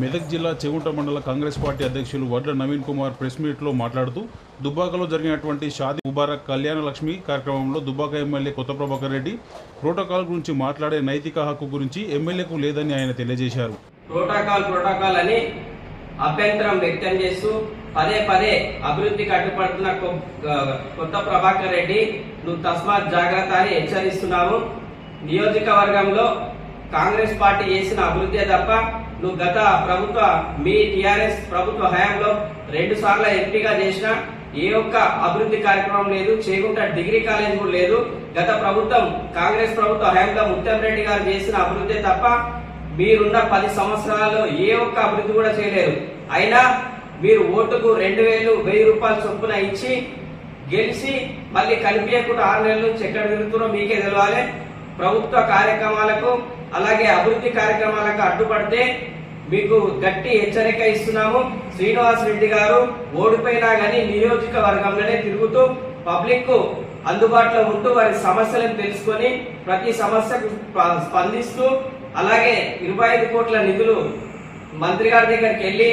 మెదక్ జిల్లా చెగుంట మండల కాంగ్రెస్ పార్టీ అధ్యక్షులు వడ్ల నవీన్ కుమార్ ప్రెస్ మీట్లో మాట్లాడుతూ దుబ్బాకలో జరిగినటువంటి షాది ముబారక్ కళ్యాణ లక్ష్మి కార్యక్రమంలో దుబ్బాక ఎమ్మెల్యే కొత్త ప్రభాకర్ రెడ్డి ప్రోటోకాల్ గురించి మాట్లాడే నైతిక హక్కు గురించి ఎమ్మెల్యేకు లేదని ఆయన తెలియజేశారు. ప్రోటోకాల్ ప్రోటోకాల్ అని అభ్యంతరం వ్యక్తం చేస్తూ పదే పదే అభివృద్ధికి అడ్డుపడుతున్న కొ- కొత్త ప్రభాకర్ రెడ్డి నువ్వు తస్మాత్ జాగ్రత్త అని హెచ్చరిస్తున్నాము నియోజకవర్గంలో కాంగ్రెస్ పార్టీ చేసిన అభివృద్ధి తప్ప నువ్వు గత ప్రభుత్వ మీ టిఆర్ఎస్ ప్రభుత్వ హయాంలో రెండు సార్లు ఎంపీగా చేసిన ఏ ఒక్క అభివృద్ధి కార్యక్రమం లేదు చేయకుండా డిగ్రీ కాలేజ్ కూడా లేదు. గత ప్రభుత్వం కాంగ్రెస్ ప్రభుత్వ హయాంలో ముత్యం రెడ్డి గారు చేసిన అభివృద్ధి తప్ప మీరున్న పది సంవత్సరాల్లో ఏ ఒక్క అభివృద్ధి కూడా చేయలేరు అయినా మీరు ఓటుకు రెండు వేలు వెయ్యి రూపాయలు చొప్పున ఇచ్చి గెలిచి మళ్ళీ కనిపించకుండా ఆరు నెలల నుంచి ఎక్కడ మీకే తెలవాలి. ప్రభుత్వ కార్యక్రమాలకు అలాగే అభివృద్ధి కార్యక్రమాలకు అడ్డుపడితే మీకు గట్టి హెచ్చరిక ఇస్తున్నాము. శ్రీనివాస్ రెడ్డి గారు ఓడిపోయినా కానీ నియోజకవర్గంలోనే తిరుగుతూ పబ్లిక్కు అందుబాటులో ఉంటూ వారి సమస్యలను తెలుసుకొని ప్రతి సమస్యకు స్పందిస్తూ అలాగే ఇరవై ఐదు కోట్ల నిధులు మంత్రి గారి దగ్గరికి వెళ్ళి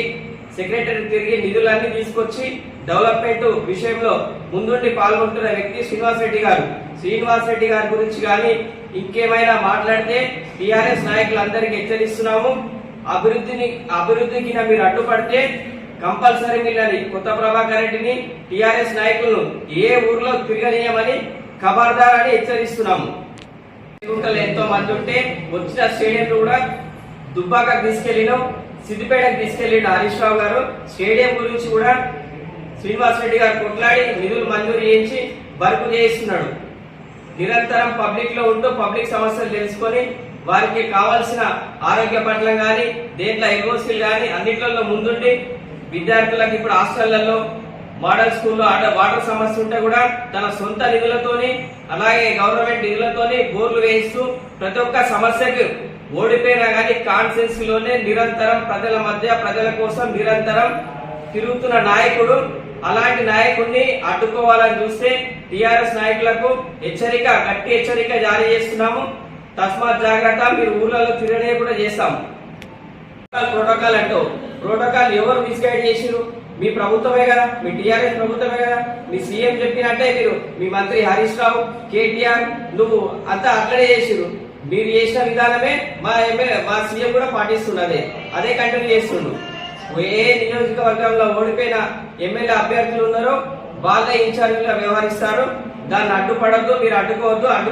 సెక్రటరీ తిరిగి నిధులన్నీ తీసుకొచ్చి డెవలప్మెంట్ విషయంలో ముందుండి పాల్గొంటున్న వ్యక్తి శ్రీనివాస్ రెడ్డి గారు. శ్రీనివాస్ రెడ్డి గారి గురించి కానీ ఇంకేమైనా మాట్లాడితే టీఆర్ఎస్ నాయకులందరికీ హెచ్చరిస్తున్నాము. అభివృద్ధిని అభివృద్ధికి మీరు అడ్డుపడితే కంపల్సరీ వీళ్ళని కొత్త ప్రభాకర్ రెడ్డిని టీఆర్ఎస్ నాయకులను ఏ ఊర్లో తిరగనీయమని ఖబర్దార్ అని హెచ్చరిస్తున్నాము. ఎంతో మంది ఉంటే వచ్చిన స్టేడియం కూడా దుబ్బాక తీసుకెళ్ళినాం సిద్దిపేటకు తీసుకెళ్ళిండు హరీష్ రావు గారు. స్టేడియం గురించి కూడా శ్రీనివాస్ రెడ్డి గారు కొట్లాడి నిధులు మంజూరు చేయించి వర్క్ చేయిస్తున్నాడు. నిరంతరం పబ్లిక్లో ఉంటూ పబ్లిక్ సమస్యలు తెలుసుకొని వారికి కావాల్సిన ఆరోగ్య పట్ల కానీ దేంట్లో ఎగోసీలు కానీ అన్నిట్లలో ముందుండి విద్యార్థులకు ఇప్పుడు హాస్టళ్ళలో మోడల్ స్కూల్లో ఆట వాటర్ సమస్య ఉంటే కూడా తన సొంత నిధులతోని అలాగే గవర్నమెంట్ నిధులతోని బోర్లు వేయిస్తూ ప్రతి ఒక్క సమస్యకు ఓడిపోయినా కానీ కాన్సెన్స్లోనే నిరంతరం ప్రజల మధ్య ప్రజల కోసం నిరంతరం తిరుగుతున్న నాయకుడు. అలాంటి నాయకుడిని అడ్డుకోవాలని చూస్తే టిఆర్ఎస్ నాయకులకు హెచ్చరిక గట్టి హెచ్చరిక జారీ చేస్తున్నాము. తస్మాత్ జాగ్రత్త మీరు ఊర్లలో తిరగడే కూడా చేస్తాము ప్రోటోకాల్ అంటూ. ప్రోటోకాల్ ఎవరు మిస్గైడ్ చేసిరు మీ ప్రభుత్వమే కదా మీ టిఆర్ఎస్ ప్రభుత్వమే కదా. మీ సీఎం చెప్పినట్టే మీరు మీ మంత్రి హరీష్ రావు కేటీఆర్ నువ్వు అంతా అక్కడే చేసిరు మీరు చేసిన విధానమే మా ఎమ్మెల్యే మా సీఎం కూడా పాటిస్తున్నదే. అదే కంటిన్యూ చేస్తుండు. ఏ నియోజకవర్గంలో ఓడిపోయిన ఎమ్మెల్యే అభ్యర్థులు ఉన్నారో వాళ్ళే ఇన్ఛార్జిగా వ్యవహరిస్తారు. దాన్ని అడ్డుపడద్దు మీరు అడ్డుకోవద్దు అడ్డు